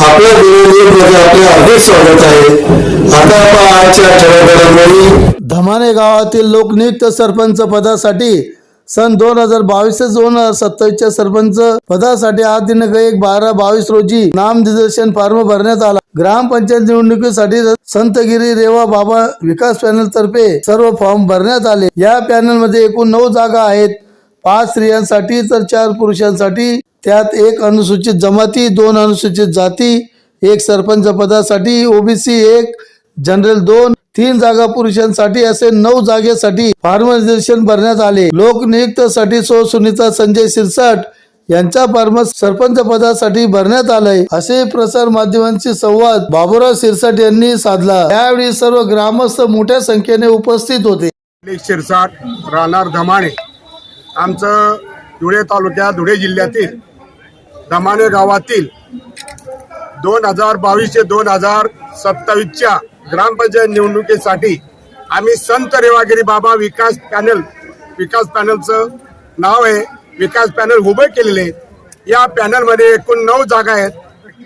नमस्कार आपल्या मध्ये आपल्या अधिक स्वागत आहे. आता आजच्या ठरावामुळे धमाने गावातील लोकनियुक्त सरपंच पदासाठी सन दोन हजार बावीस ते दोन हजार सत्तावीसच्या सरपंच पदासाठी आज दिनांक एक बारा बावीस रोजी नामनिर्देशन फॉर्म भरण्यात आला. ग्रामपंचायत निवडणुकीसाठी संतगिरी रेवा बाबा विकास पॅनल तर्फे सर्व फॉर्म भरण्यात आले. या पॅनलमध्ये एकूण नऊ जागा आहेत. पाच स्त्रियांसाठी तर चार पुरुषांसाठी. त्यात एक अनुसूचित जमाती दोन अनुसूचित जाती एक सरपंच पदासाठी ओबीसी एक जनरल दोन तीन जागा पुरुषांसाठी असे नऊ जागेसाठी फॉर्म भरण्यात आले. लोकनियुक्तसाठी सो सुनीता संजय सिरसाट यांच्या फार्म सरपंच पदासाठी भरण्यात आलंय. असे प्रसार माध्यमांशी संवाद बाबुराव सिरसाट यांनी साधला. यावेळी सर्व ग्रामस्थ मोठ्या संख्येने उपस्थित होते. शिरसाट राहणार धमाणे आमचं धुळे तालुक्यात धुळे जिल्ह्यातील दमाने गावातील दोन हजार बावीस ते दोन हजार सत्तावीसच्या ग्रामपंचायत निवडणुकीसाठी आम्ही संत रेवागिरी बाबा विकास पॅनल विकास पॅनलचं नाव आहे. विकास पॅनल उभे केलेले आहेत. या पॅनलमध्ये एकूण नऊ जागा आहेत.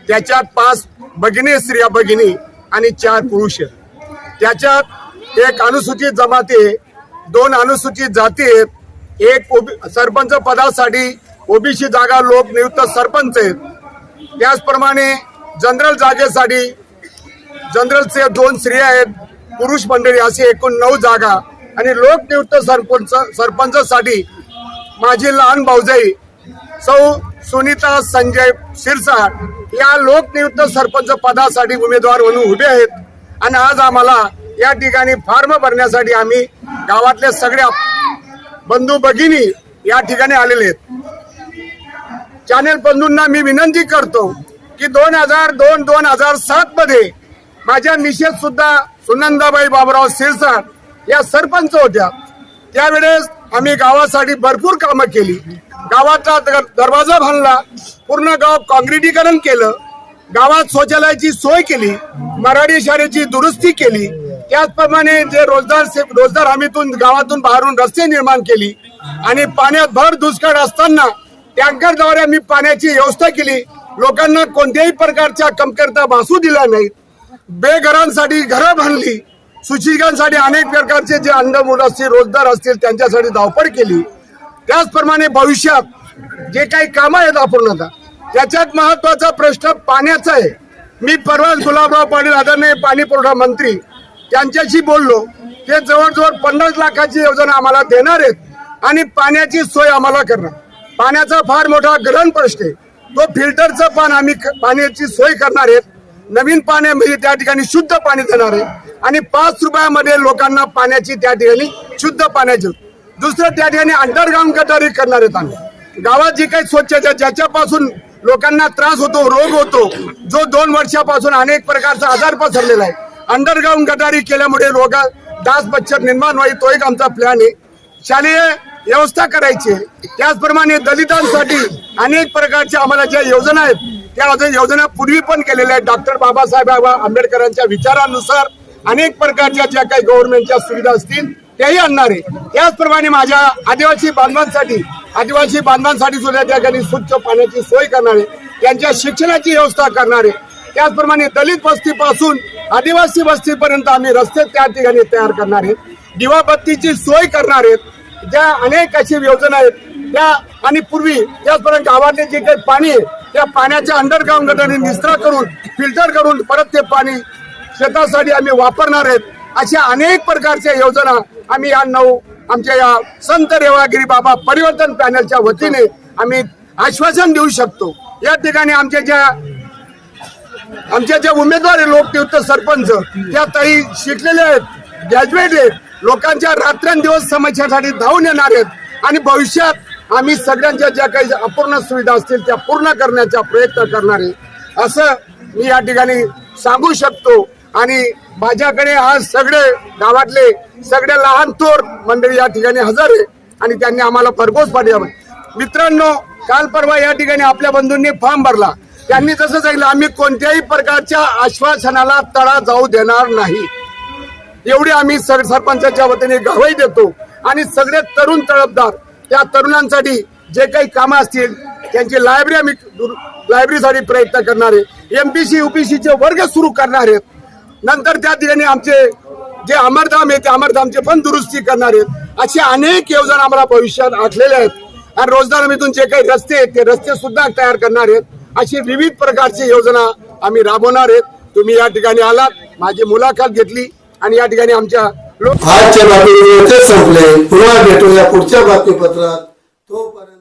त्याच्यात पाच भगिनी स्त्रिया भगिनी आणि चार पुरुष आहेत. त्याच्यात एक अनुसूचित जमाती आहे दोन अनुसूचित जाती आहेत एक ओबी सरपंच पदासाठी ओबीसी जागा लोक नियुक्त सरपंच आहेत. त्याचप्रमाणे जनरल जागेसाठी जनरलचे दोन स्त्रिया आहेत पुरुष मंडळी अशी एकूण नऊ जागा. आणि लोकनियुक्त सरपंच सरपंचसाठी माझी लहान भाऊजाई सौ सुनीता संजय सिरसाट या लोकनियुक्त सरपंच पदासाठी उमेदवार म्हणून उभे आहेत. आणि आज आम्हाला या ठिकाणी फॉर्म भरण्यासाठी आम्ही गावातल्या सगळ्या बंधू भगिनी या ठिकाणी आलेले आहेत. चॅनेल बंधूंना मी विनंती करतो की दोन हजार दोन दोन हजार सात मध्ये माझ्या मिसेस सुद्धा सुनंदाबाई बाबराव सिरसाट या सरपंच होत्या. त्यावेळेस आम्ही गावासाठी भरपूर कामं केली. गावाचा दर- दरवाजा बांधला पूर्ण गाव काँक्रिटीकरण केलं. गावात शौचालयाची सोय केली. मराठी शाळेची दुरुस्ती केली. त्याचप्रमाणे जे रोजगार रोजगार हमीतून गावातून बाहेरून रस्ते निर्माण केली आणि पाण्यात भर दुष्काळ असताना टँकरद्वारे आम्ही पाण्याची व्यवस्था केली. लोकांना कोणत्याही प्रकारच्या कमतरता भासू दिल्या नाहीत. बेघरांसाठी घरं बांधली. सुशिकांसाठी अनेक प्रकारचे जे अंध मुलं असतील रोजगार असतील त्यांच्यासाठी धावपळ केली. त्याचप्रमाणे भविष्यात जे काही कामं आहेत आपण आता त्याच्यात महत्त्वाचा प्रश्न पाण्याचा आहे. मी परवा गुलाबराव पाटील आदरणीय पाणी पुरवठा मंत्री त्यांच्याशी बोललो. ते जवळजवळ पन्नास लाखाची योजना आम्हाला देणार आहेत आणि पाण्याची सोय आम्हाला करणार. पाण्याचा फार मोठा ग्रहण प्रश्न आहे. तो फिल्टरचं पान आम्ही पाण्याची सोय करणार आहेत. नवीन पाण्यामध्ये त्या ठिकाणी शुद्ध पाणी देणार आहे. आणि पाच रुपयामध्ये लोकांना पाण्याची त्या ठिकाणी शुद्ध पाण्याची दुसरं त्या ठिकाणी अंडरग्राऊंड गटारी करणार आहेत आम्ही. गावात जी काही स्वच्छता ज्याच्यापासून लोकांना त्रास होतो रोग होतो जो दोन वर्षापासून अनेक प्रकारचा आजार पसरलेला आहे. अंडरग्राऊंड गटारी केल्यामुळे रोग डास मच्छर निर्माण होईल तो एक आमचा प्लॅन आहे. शालेय व्यवस्था करायची आहे. त्याचप्रमाणे दलितांसाठी अनेक प्रकारच्या आम्हाला ज्या योजना आहेत त्या अजून योजना पूर्वी पण केलेल्या आहेत. डॉक्टर बाबासाहेब आंबेडकरांच्या विचारानुसार अनेक प्रकारच्या ज्या काही गव्हर्नमेंटच्या सुविधा असतील त्याही आणणार आहे. त्याचप्रमाणे माझ्या आदिवासी बांधवांसाठी आदिवासी बांधवांसाठी सुद्धा त्या ठिकाणी स्वच्छ पाण्याची सोय करणार आहे. त्यांच्या शिक्षणाची व्यवस्था करणार आहे. त्याचप्रमाणे दलित वस्तीपासून आदिवासी वस्तीपर्यंत आम्ही रस्ते त्या ठिकाणी तयार करणार आहेत. दिवाबत्तीची सोय करणार आहेत. ज्या अनेक अशी योजना आहेत त्या आणि पूर्वी त्याचपर्यंत गावातले जे काही पाणी आहे त्या पाण्याच्या अंडरग्राऊंड गटाने निस्त्रा करून फिल्टर करून परत ते पाणी शेतासाठी आम्ही वापरणार आहेत. अशा अनेक प्रकारच्या योजना आम्ही या नऊ आमच्या या संत रेवागिरी बाबा परिवर्तन पॅनलच्या वतीने आम्ही आश्वासन देऊ शकतो. या ठिकाणी आमच्या ज्या आमच्या ज्या उमेदवार आहे लोकनियुक्त सरपंच त्या ताई शिकलेल्या आहेत ग्रॅज्युएट आहेत. लोकांच्या रात्रंदिवस समस्यासाठी धावून येणार आहेत. आणि भविष्यात आम्ही सगळ्यांच्या ज्या काही अपूर्ण सुविधा असतील त्या पूर्ण करण्याचा प्रयत्न करणार आहे. असं मी या ठिकाणी सांगू शकतो. आणि माझ्याकडे आज सगळे गावातले सगळे लहान थोर मंडळी या ठिकाणी हजर आहे आणि त्यांनी आम्हाला भरघोस पाठवला मित्रांनो काल परवा या ठिकाणी आपल्या बंधूंनी फॉर्म भरला. त्यांनी जसं सांगितलं आम्ही कोणत्याही प्रकारच्या आश्वासनाला तडा जाऊ देणार नाही. एवढी आम्ही सर सरपंचाच्या वतीने गवाही देतो. आणि सगळे तरुण तळपदार त्या तरुणांसाठी जे काही कामं असतील त्यांची लायब्ररी आम्ही लायब्ररीसाठी प्रयत्न करणार. आहे एमपीसी युपीसीचे वर्ग सुरू करणार आहेत. नंतर त्या ठिकाणी आमचे जे अमरधाम आहे ते अमरधामचे पण दुरुस्ती करणार आहेत. अशी अनेक योजना आम्हाला भविष्यात आखलेल्या आहेत. आणि रोजगार हमीतून जे काही रस्ते आहेत ते रस्ते सुद्धा तयार करणार आहेत. अशी विविध प्रकारची योजना आम्ही राबवणार आहेत. तुम्ही या ठिकाणी आलात माझी मुलाखत घेतली आणि या ठिकाणी आमच्या लोक आजच्या बातमी संपले. पुन्हा भेटूया पुढच्या बातमीपत्रात. तोपर्यंत